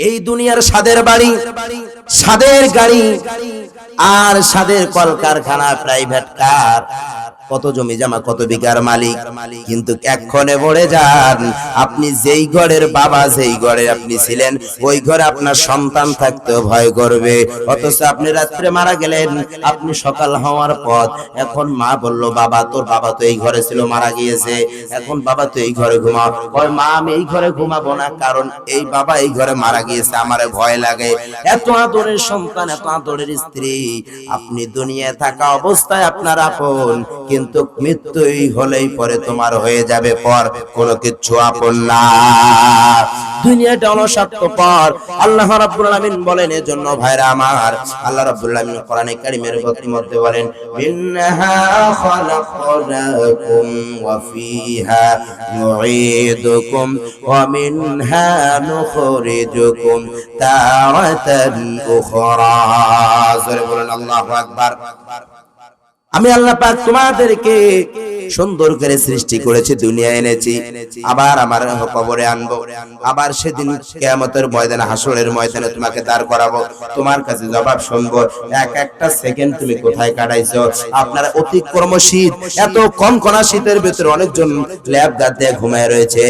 এই দুনিয়ার সাদের বাড়ি সাদের গাড়ি আর সাদের কলকারখানা প্রাইভেট কার কত জমি জমা, কত বিঘার মালিক? কিন্তু এক্ষণে পড়ে যান, আপনি যেই ঘরের বাবা, যেই ঘরে আপনি ছিলেন, ওই ঘরে আপনার সন্তান থাকতেও ভয় করবে। অথচ আপনি রাত্রে মারা গেলেন, আপনি সকাল হওয়ার পর এখন মা বলল, বাবা, তোর বাবা তো এই ঘরে ছিল, মারা গিয়েছে। এখন বাবা তো এই ঘরে ঘুমাও। কয়, মা, আমি এই ঘরে ঘুমাবো না, কারণ এই বাবা এই ঘরে মারা গিয়েছে, আমার ভয় লাগে। এত আদরের সন্তান, এত আদরের স্ত্রী, আপনি দুনিয়ায় থাকা অবস্থায় আপনার আপন, কিন্তু মৃত্যুই হলেই পরে তোমার হয়ে যাবে পর। কোনো কিছু আপন না। দুনিয়াটা অনস্বার্থপর আল্লাহ রাব্বুল আলামিন বলেন, এজন্য ভাইরা আমার, আল্লাহ রাব্বুল আলামিন কোরআনে কারীমের মধ্যে বলেন মিনহা খালাকনাকুম ওয়া ফিহা নুঈদুকুম ওয়া মিনহা নুখরিজুকুম তারাতান উখরা। জোরে বলেন, আল্লাহু আকবার। আমি আল্লাহ পাক তোমাদেরকে সুন্দর করে সৃষ্টি করেছি দুনিয়া এনেছি। আবার আমার কবরে আনব। আবার সেদিন কেয়ামতের ময়দানে, হাসরের ময়দানে তোমাকে দাঁড় করাবো। তোমার কাছে জবাব শুনব, এক একটা সেকেন্ড তুমি কোথায় কাটাইছো? আপনারা অতিক্রম শীত এত কনকনা শীতের ভেতরে অনেকজন ল্যাব দাঁত দিয়ে ঘুমায় রয়েছে।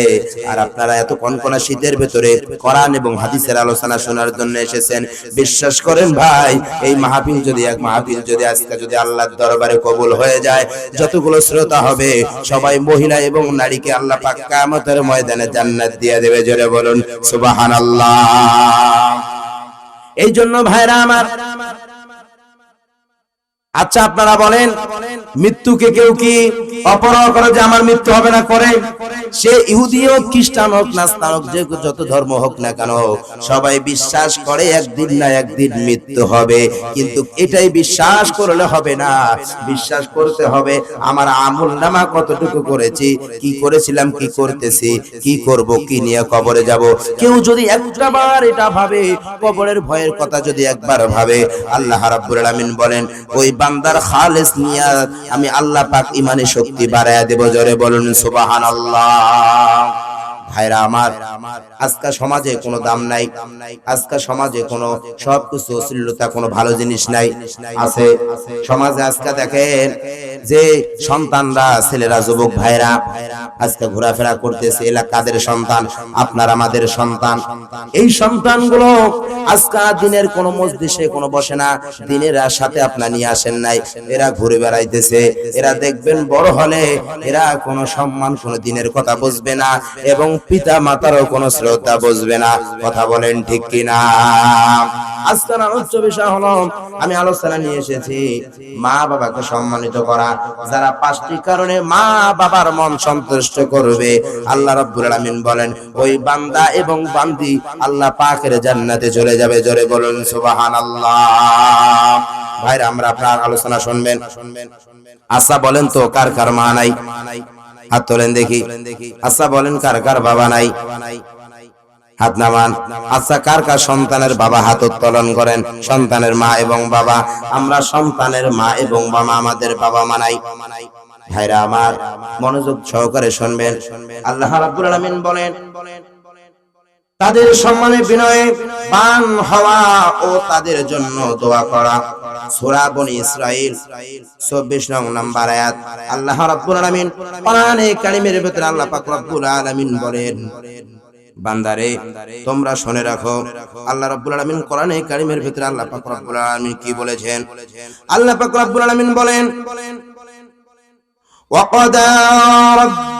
আর আপনারা এত কনকনা শীতের ভেতরে কোরআন এবং হাদিসের আলোচনা শোনার জন্য এসেছেন। বিশ্বাস করেন ভাই, এই মাহফিল যদি এক মাহফিল যদি আজকে যদি আল্লাহর দরবারে কবুল হয়ে যায়, যতগুলো শ্রোতা হবে। সবাই মহিলা এবং নারীকে আল্লাহ পাক কিয়ামতের ময়দানে জান্নাত দিয়ে দেবে, জোরে বলুন, সুবহানাল্লাহ। এই জন্য ভাইরা আমার আচ্ছা আপনারা বলেন, মৃত্যুকে কেউ কি অপরাহ করে যে আমার মৃত্যু হবে না করে? সে ইহুদি হোক, খ্রিস্টান হোক নাস্তান হোক, যে যত ধর্ম হোক না কেন, সবাই বিশ্বাস করে একদিন না একদিন মৃত্যু হবে। কিন্তু এটাই বিশ্বাস করলে হবে না। বিশ্বাস করতে হবে, আমার আমল নামা কতটুকু করেছি, কি করেছিলাম, কি করতেছি, কি করব, কি নিয়ে কবরে যাব? কেউ যদি একটা বার এটা ভাবে, কবরের ভয়ের কথা যদি একবার ভাবে, আল্লাহ রাব্বুল আলামিন বলেন, ওই বান্দার খালেস নিয়া আমি আল্লাহ পাক ইমানে শক্তি বাড়াইয়া দেব। জোরে বলুন সুবহানাল্লাহ। ভাইরা আমার আজকাল সমাজে কোনো দাম নাই আজকাল সমাজে কোনো সবকিছু অশ্লীলতা, কোনো ভালো জিনিস নাই, আছে। সমাজে আজকে দেখেন যে সন্তানরা, ছেলেরা, যুবক ভাইরা আজকে ঘোরাফেরা করতেছে এলা কাদের সন্তান? আপনার আমাদের সন্তান। এই সন্তানগুলো আজকাল দিনের কোন মসজিদে কোনো বসে না, দিনের সাথে আপনার নিয়ে আসেন নাই। এরা ঘুরে বেড়াইতেছে, এরা দেখবেন বড় হলে এরা কোনো সম্মান, কোনো দিনের কথা বুঝবে না। এবং পিতা মাতারও কোনো শ্রদ্ধা বুঝবে না। কথা বলেন ঠিক কিনা? আলোচ্য বিষয় হলো, আমি আলোচনা নিয়ে এসেছি মা বাবাকে সম্মানিত করা। যারা পাঁচটি কারণে মা বাবার মন সন্তুষ্ট করবে, আল্লাহ বলেন, ওই বান্দা এবং বান্দি আল্লাহ জান্নাতে চলে যাবে। জোরে বলুন ভাইরা, আমরা আপনার আলোচনা শুনবেন। আচ্ছা বলেন তো কার কার মা নাই? হাত তোলেন দেখি। আচ্ছা বলেন, কার কার বাবা নাই? হাত নামান। আচ্ছা কার কার সন্তানের বাবা হাত উত্তোলন করেন? সন্তানের মা এবং বাবা। আমরা সন্তানের মা এবং বাবা, আমাদের বাবা মানাই ভাইরা আমার, মনোযোগ সহকারে শুনবেন। আল্লাহ রাব্বুল আলামিন বলেন তাদের সম্মানে বিনয়ে বান হওয়া ও তাদের জন্য দোয়া করা। সূরা বনি ইসরাইল 24 নং নাম্বার আয়াত। আল্লাহ রাব্বুল আলামিন কোরআনে কারিমের ভিতরে আল্লাহ পাক রব্বুল আলামিন বলেন, বান্দারে, তোমরা শুনে রাখো, আল্লাহ রাব্বুল আলামিন কোরআনে কারিমের ভিতরে আল্লাহ পাক রব্বুল আলামিন কি বলেছেন? আল্লাহ পাক রব্বুল আলামিন বলেন, ওয়া রাব্বুক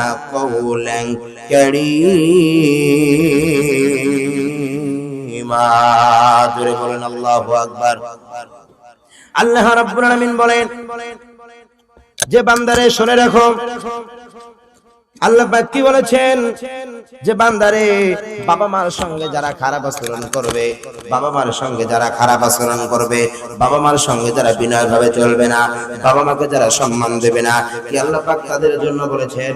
قولا كريما জোরে বলেন আল্লাহু আকবার আল্লাহ রাব্বুল আলামিন বলেন যে বান্দারে শুনে রাখো আল্লাহ পাক কি বলেছেন যে বান্দারে বাবা মার সঙ্গে যারা খারাপ আচরণ করবে বাবা মার সঙ্গে যারা খারাপ আচরণ করবে বাবা মার সঙ্গে যারা বিনয় ভাবে চলবে না বাবা মাকে যারা সম্মান দেবে না কি আল্লাহ পাক তাদের জন্য বলেছেন